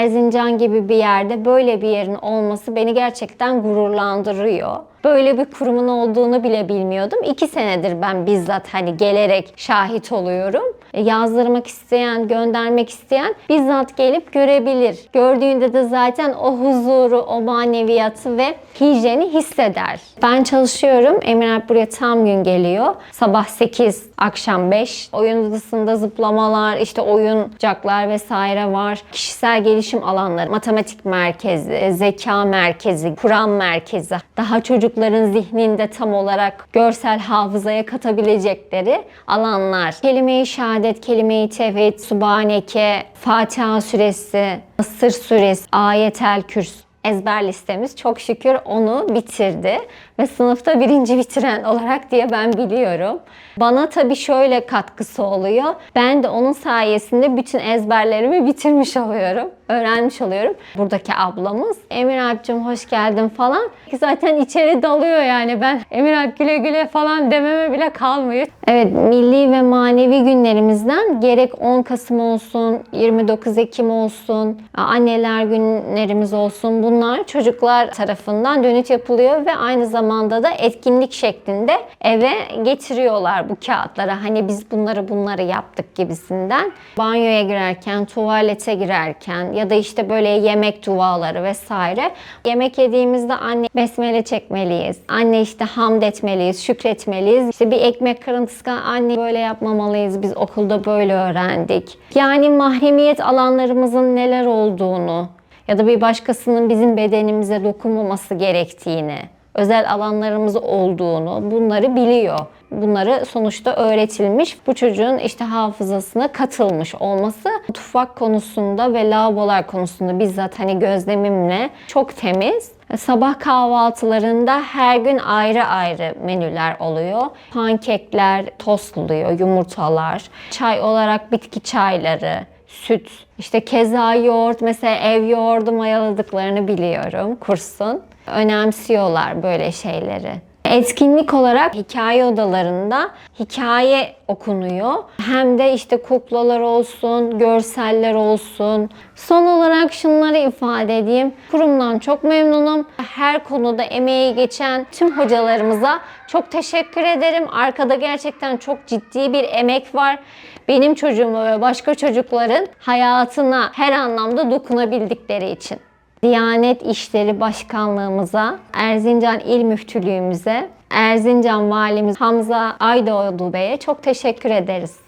Erzincan gibi bir yerde böyle bir yerin olması beni gerçekten gururlandırıyor. Böyle bir kurumun olduğunu bile bilmiyordum. İki senedir ben bizzat hani gelerek şahit oluyorum. E, Yazdırmak isteyen, göndermek isteyen bizzat gelip görebilir. Gördüğünde de zaten o huzuru, o maneviyatı ve hijyeni hisseder. Ben çalışıyorum. Emir Alp buraya tam gün geliyor. Sabah 8, akşam 5. Oyun odasında zıplamalar, işte oyuncaklar vesaire var. Kişisel gelişim alanları, matematik merkezi, zeka merkezi, Kur'an merkezi. Daha çocukların zihninde tam olarak görsel hafızaya katabilecekleri alanlar. Kelime-i kelime-i tevhid, subhaneke, Fatiha suresi, Sır suresi, ayetel kürs ezber listemiz çok şükür onu bitirdi ve sınıfta birinci bitiren olarak diye ben biliyorum. Bana tabii şöyle katkısı oluyor. Ben de onun sayesinde bütün ezberlerimi bitirmiş oluyorum. Öğrenmiş oluyorum. Buradaki ablamız Emir Alp'cim hoş geldin falan. Zaten içeri dalıyor yani ben Emir Alp güle güle falan dememe bile kalmıyor. Evet milli ve manevi günlerimizden gerek 10 Kasım olsun, 29 Ekim olsun, anneler günlerimiz olsun bunlar çocuklar tarafından dönüt yapılıyor ve aynı zamanda da etkinlik şeklinde eve getiriyorlar bu kağıtlara. Hani biz bunları bunları yaptık gibisinden. Banyoya girerken, tuvalete girerken ya da işte böyle yemek duaları vesaire. Yemek yediğimizde anne besmele çekmeliyiz. Anne işte hamd etmeliyiz, şükretmeliyiz. İşte bir ekmek kırıntısı anne böyle yapmamalıyız. Biz okulda böyle öğrendik. Yani mahremiyet alanlarımızın neler olduğunu ya da bir başkasının bizim bedenimize dokunmaması gerektiğini, özel alanlarımız olduğunu bunları biliyor. Bunları sonuçta öğretilmiş. Bu çocuğun işte hafızasına katılmış olması mutfak konusunda ve lavabolar konusunda bizzat hani gözlemimle çok temiz. Sabah kahvaltılarında her gün ayrı ayrı menüler oluyor. Pankekler, tostluyor, yumurtalar, çay olarak bitki çayları, süt, işte keza yoğurt, mesela ev yoğurdu mayaladıklarını biliyorum kursun. Önemsiyorlar böyle şeyleri. Etkinlik olarak hikaye odalarında hikaye okunuyor. Hem de işte kuklalar olsun, görseller olsun. Son olarak şunları ifade edeyim. Kurumdan çok memnunum. Her konuda emeği geçen tüm hocalarımıza çok teşekkür ederim. Arkada gerçekten çok ciddi bir emek var. Benim çocuğuma ve başka çocukların hayatına her anlamda dokunabildikleri için. Diyanet İşleri Başkanlığımıza, Erzincan İl Müftülüğümüze, Erzincan Valimiz Hamza Aydoğdu Bey'e çok teşekkür ederiz.